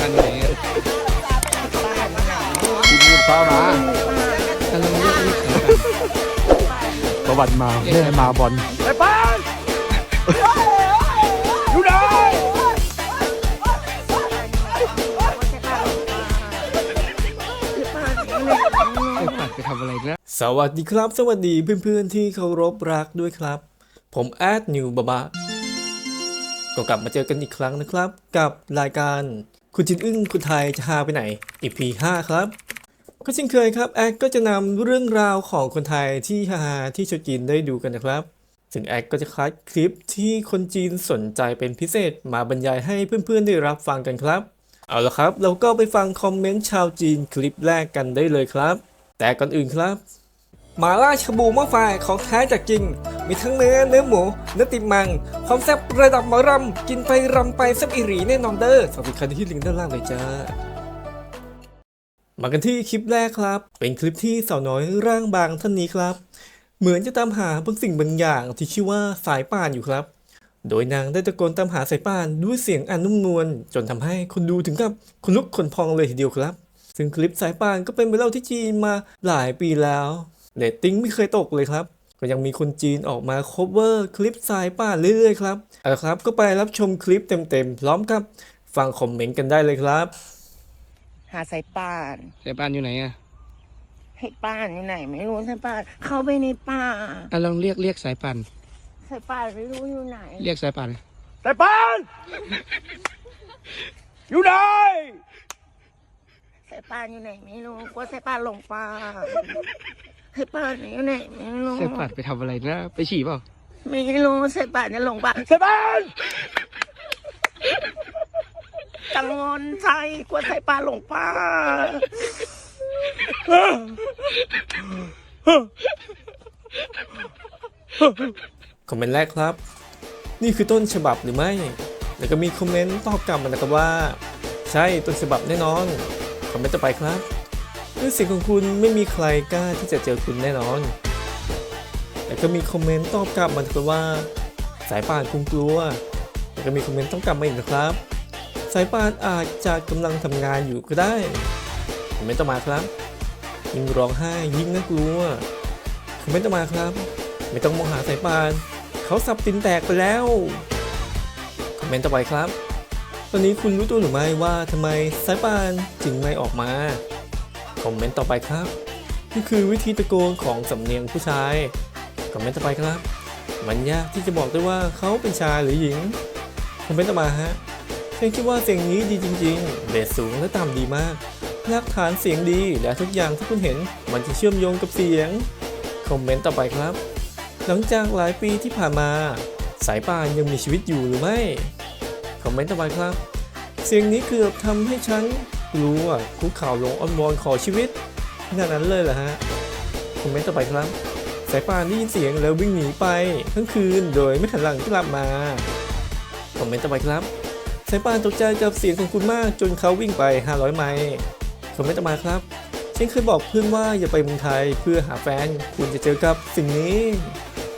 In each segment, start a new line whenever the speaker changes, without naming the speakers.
กันนอะ
ที่เข้ามากำ
ลังเรียกเรียกหากัน
ประวัติมาแม่มาบอล
ไอ้ปานอยู่ไหน
ไอ้ปัดไปทำอะไรนะ
สวัสดีครับ สวัสดีเพื่อนๆที่เคารพรักด้วยครับ ผมแอดนิวบาบาก็กลับมาเจอกันอีกครั้งนะครับ กับรายการ คุณจินอึ้งคุณไทยจะหาไปไหน EP 5ครับ ก็เช่นเคยครับแอดก็จะนำเรื่องราวของคนไทยที่ฮาๆที่ชาวจีนได้ดูกันนะครับซึ่งแอดก็จะคัดคลิปที่คนจีนสนใจเป็นพิเศษมาบรรยายให้เพื่อนๆได้รับฟังกันครับ เอาละครับ เราก็ไปฟังคอมเมนต์ชาวจีนคลิปแรกกันได้เลยครับ แต่ก่อนอื่นครับหมาล่าชบูหม้อไฟของแท้จากจริง มีทั้งเนื้อเนื้อหมู เนื้อติดมัง ความแซ่บระดับหมอรำ กินไปรำไปแซ่บอีหรีแน่นอนเด้อสวัสดีครับที่ลิงก์ด้านล่างเลยจ้ามากันที่คลิปแรกครับ เป็นคลิปที่สาวน้อยร่างบางท่านนี้ครับ เหมือนจะตามหาบางสิ่งบางอย่างที่ชื่อว่าสายป่านอยู่ครับ โดยนางได้ตะโกนตามหาสายป่านด้วยเสียงอันนุ่มนวลจนทำให้คนดูถึงกับขนลุกขนพองเลยทีเดียวครับ ซึ่งคลิปสายป่านก็เป็นไวรัลที่จีนมาหลายปีแล้วเรตติ้งไม่เคยตกเลยครับ ก็ยังมีคนจีนออกมา cover คลิปสายป่านเรื่อยๆครับเอาละครับก็ไปรับชมคลิปเต็มๆพร้อมกับฟังคอมเมนต์กันได้เลยครับ
หาสายป่าน
ไอ้ปานอยู่ไหนอะ
ให้ป่านอยู่ไหน ไม่รู้สายป่าน เข้าไปในป่า
อะลองเรียกเรียกสายป่าน
สายป่านไม่รู้อยู่ไหน
เรียกสายป่าน
ไอ้ปาน อยู่ไหน
สายป่านอยู่ไหนไม่รู้กลัวสายป่านหลงป่า สายป่านอยู่ไหนไม่รู้
สายป่านไปทำอะไรนะ ไปฉี่เปล่า
ไม่รู้สายป่านจะหลงป่า
ไอ้ปาน
กังวลใจกลัวสายป่านหลงป่า
คอมเมนต์แรกครับ นี่คือต้นฉบับหรือไม่ แล้วก็มีคอมเมนต์ตอบกลับมานะครับว่า ใช่ต้นฉบับแน่นอน คอมเมนต์ต่อไปครับ ด้วยเสียงของคุณไม่มีใครกล้าที่จะเจอคุณแน่นอนแล้วก็มีคอมเมนต์ตอบกลับมานะครับว่า สายป่านคงกลัวแล้วก็มีคอมเมนต์ตอบกลับมาอีกนะครับ สายป่านอาจจะกำลังทำงานอยู่ก็ได้คอมเมนต์ต่อมาครับ ยิ่งร้องไห้ยิ่งน่ากลัวคอมเมนต์ต่อมาครับ ไม่ต้องมองหาสายปานเขาสับตินแตกไปแล้วคอมเมนต์ต่อไปครับตอนนี้คุณรู้ตัวหรือไม่ว่าทำไมสายปานจึงไม่ออกมา คอมเมนต์ต่อไปครับ นี่คือวิธีตะโกนของสำเนียงผู้ชาย คอมเมนต์ต่อไปครับ มันยากที่จะบอกได้ว่าเขาเป็นชายหรือหญิง คอมเมนต์ต่อมาฮะฉันคิดว่าเสียงนี้ดีจริง ๆ เบสสูงและต่ำดีมากรากฐานเสียงดีและทุกอย่างที่คุณเห็นมันจะเชื่อมโยงกับเสียง คอมเมนต์ต่อไปครับ หลังจากหลายปีที่ผ่านมา สายป่านยังมีชีวิตอยู่หรือไม่ คอมเมนต์ต่อไปครับ เสียงนี้เกือบทำให้ฉัน กลัวคุกข่าวลงอ้อนวอนขอชีวิตขนาดนั้นเลยเหรอฮะคอมเมนต์ต่อไปครับ สายป่านได้ยินเสียงแล้ววิ่งหนีไปทั้งคืนโดยไม่หันหลังกลับมาคอมเมนต์ต่อไปครับสายป่านตกใจกับเสียงของคุณมากจนเขาวิ่งไป 500 ไมล์คอมเมนต์ต่อมาครับฉันเคยบอกเพื่อนว่าอย่าไปเมืองไทยเพื่อหาแฟนคุณจะเจอกับสิ่งนี้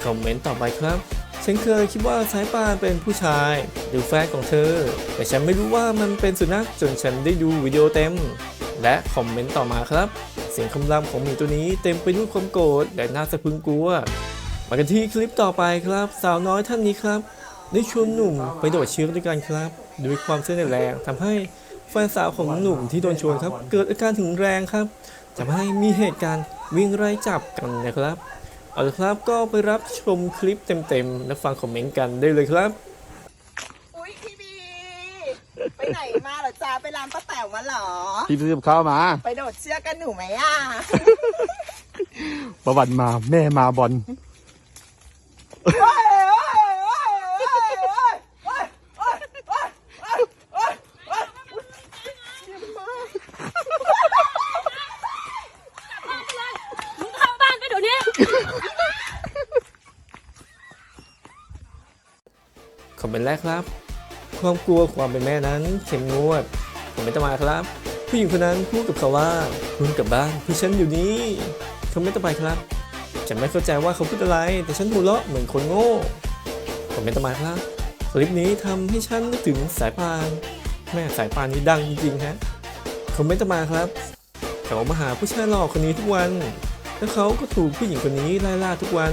คอมเมนต์ต่อไปครับ ฉันเคยคิดว่าสายปานเป็นผู้ชายหรือแฟนของเธอ แต่ฉันไม่รู้ว่ามันเป็นสุนัขจนฉันได้ดูวิดีโอเต็ม และคอมเมนต์ต่อมาครับ เสียงคำรามของหมีตัวนี้เต็มไปด้วยความโกรธและน่าสะพรึงกลัว มากันที่คลิปต่อไปครับ สาวน้อยท่านนี้ครับ ได้ชวนหนุ่มไปโดดเชือกด้วยกันครับด้วยความเส้นแรงทำให้แฟนสาวของหนุ่มที่โดนชวนครับ เกิดอาการถึงแรงครับทำให้มีเหตุการณ์วิ่งไล่จับกันนะครับ เอาละครับก็ไปรับชมคลิปเต็มๆ และฟังคอมเมนต์กันได้เลยครับ
อุ้ยพี่บี ไปไหนมาเหรอจ้าไปร้านป้าแต๋วมาเหรอ
ที่พูดเข้ามา
ไปโดดเชือกกันหนูไหมอะ
ประวัติมาแม่มาบอล
เข้าบ้านไปเดี๋ยวนี้
คอมเมนต์แรกครับ ความกลัวความเป็นแม่นั้นเข้มงวดคอมเมนต์ต่อมาครับ ผู้หญิงคนนั้นพูดกับเขาว่าคุณกลับบ้านคือฉันอยู่นี่คอมเมนต์ต่อไปครับฉันไม่เข้าใจว่าเขาพูดอะไร แต่ฉันหัวเราะเหมือนคนโง่คอมเมนต์ต่อมาครับคลิปนี้ทำให้ฉันนึกถึงสายพาน แม่สายปานนี้ดังจริงๆฮะคอมเมนต์ต่อมาครับเขามาหาผู้ชายหล่อคนนี้ทุกวัน แล้วเขาก็ถูกผู้หญิงคนนี้ไล่ล่าทุกวัน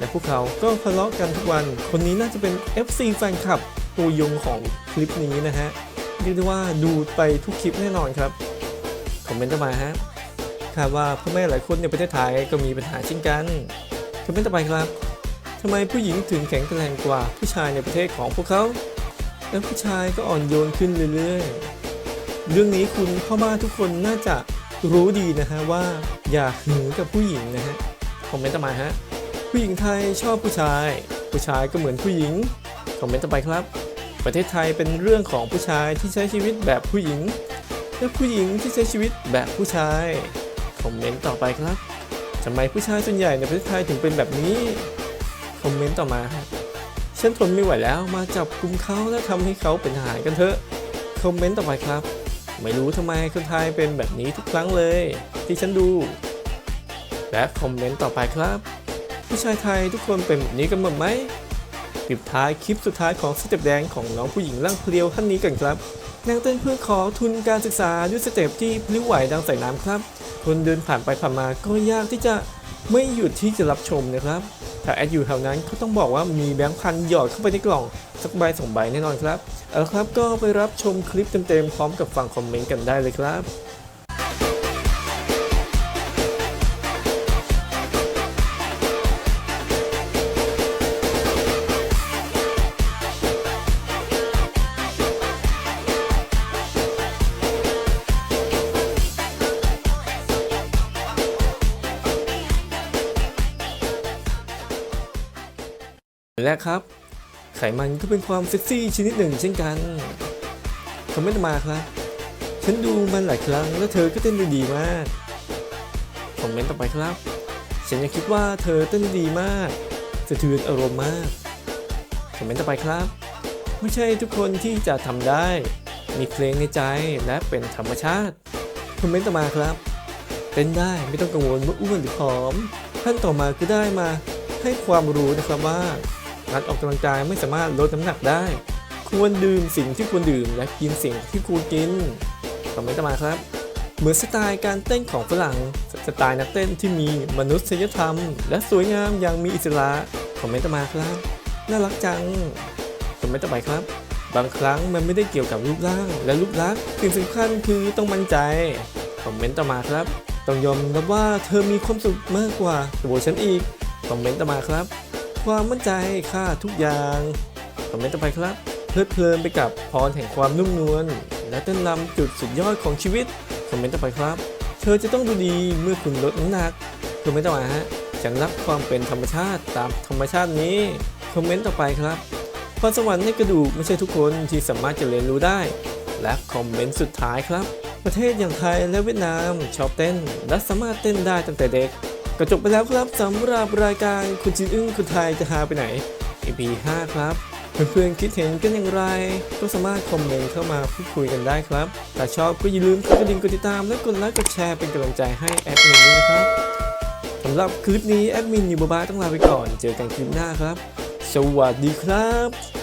และพวกเขาก็ทะเลาะกันทุกวัน คนนี้น่าจะเป็น FC แฟนคลับตัวยงของคลิปนี้นะฮะเรียกได้ว่าดูไปทุกคลิปแน่นอนครับ คอมเมนต์ต่อมาฮะคาดว่าพ่อแม่หลายคนในประเทศไทยก็มีปัญหาเช่นกันคอมเมนต์ต่อไปครับทำไมผู้หญิงถึงแข็งแกร่งกว่าผู้ชายในประเทศของพวกเขา และผู้ชายก็อ่อนโยนขึ้นเรื่อยๆ เรื่องนี้คุณพ่อบ้านทุกคนน่าจะรู้ดีนะฮะว่าอย่าหือกับผู้หญิงนะฮะคอมเมนต์ต่อมาฮะ ผู้หญิงไทยชอบผู้ชาย ผู้ชายก็เหมือนผู้หญิง คอมเมนต์ต่อไปครับ ประเทศไทยเป็นเรื่องของผู้ชายที่ใช้ชีวิตแบบผู้หญิง และผู้หญิงที่ใช้ชีวิตแบบผู้ชาย คอมเมนต์ต่อไปครับทำไมผู้ชายส่วนใหญ่ในประเทศไทยถึงเป็นแบบนี้ คอมเมนต์ต่อมาครับฉันทนไม่ไหวแล้วมาจับกลุ่มเขาและทำให้เขาเป็นทหารกันเถอะ คอมเมนต์ต่อไปครับ ไม่รู้ทำไมคนไทยเป็นแบบนี้ทุกครั้งเลย ที่ฉันดู และคอมเมนต์ต่อไปครับ ผู้ชายไทยทุกคนเป็นแบบนี้กันหมดไหมปิดท้ายคลิปสุดท้ายของสเต็ปแดงของน้องผู้หญิงร่างเพลียวท่านนี้กันครับ นางเต้นเพื่อขอทุนการศึกษาด้วยสเต็ปที่พลิ้วไหวดังใสายน้ำครับ คนเดินผ่านไปผ่านมาก็ยากที่จะไม่หยุดที่จะรับชมนะครับ ถ้าแอดอยู่แถวนั้นก็ต้องบอกว่ามีแบงค์พันหยอดเข้าไปในกล่องสักใบสองใบแน่นอนครับ เอาครับก็ไปรับชมคลิปเต็มๆพร้อมกับฟังคอมเมนต์กันได้เลยครับ และครับ ไขมันก็เป็นความเซ็กซี่ชนิดหนึ่งเช่นกันคอมเมนต์มาครับ ฉันดูมันหลายครั้งแล้วเธอก็เต้นได้ดีมากคอมเมนต์ต่อไปครับ ฉันยังคิดว่าเธอเต้นดีมากสะเทือนอารมณ์มากคอมเมนต์ต่อไปครับ ไม่ใช่ทุกคนที่จะทำได้ มีเพลงในใจและเป็นธรรมชาติคอมเมนต์ต่อมาครับเต้นได้ไม่ต้องกังวลว่าอ้วนหรือผอมท่านต่อมาก็ได้มาให้ความรู้นะครับว่า การออกกำลังกายไม่สามารถลดน้ำหนักได้ ควรดื่มสิ่งที่ควรดื่มและกินสิ่งที่ควรกินคอมเมนต์ต่อมาครับ เหมือนสไตล์การเต้นของฝรั่งสไตล์นักเต้นที่มีมนุษยธรรม และสวยงามอย่างมีอิสระคอมเมนต์ต่อมาครับน่ารักจังคอมเมนต์ต่อไปครับ บางครั้งมันไม่ได้เกี่ยวกับรูปร่างและรูปลักษณ์สิ่งสำคัญคือต้องมั่นใจคอมเมนต์ต่อมาครับ ต้องยอมรับว่าเธอมีความสุขมากกว่าตัวฉันอีกคอมเมนต์ต่อมาครับ ความมั่นใจค่าทุกอย่างคอมเมนต์ต่อไปครับ เพลิดเพลินไปกับพรแห่งความนุ่มนวลและเต้นรำจุดสุดยอดของชีวิตคอมเมนต์ต่อไปครับ เธอจะต้องดูดีเมื่อคุณลดน้ำหนักคอมเมนต์ต่อมาฮะฉันรักความเป็นธรรมชาติตามธรรมชาตินี้คอมเมนต์ต่อไปครับพรสวรรค์ในกระดูกไม่ใช่ทุกคนที่สามารถจะเรียนรู้ได้ และคอมเมนต์สุดท้ายครับ ประเทศอย่างไทยและเวียดนามชอบเต้น และสามารถเต้นได้ตั้งแต่เด็ก ก็จบไปแล้วครับสำหรับรายการคุณจินอึ้งคุณไทยจะหาไปไหน EP 5ครับ เพื่อนๆคิดเห็นกันอย่างไร ก็สามารถคอมเมนต์เข้ามาพูดคุยกันได้ครับถ้าชอบก็อย่าลืมกดกระดิ่งกดติดตามและกดไลค์กดแชร์เป็นกำลังใจให้แอดมินด้วยนะครับสำหรับคลิปนี้แอดมินอยู่บ้าต้องลาไปก่อน เจอกันคลิปหน้าครับ สวัสดีครับ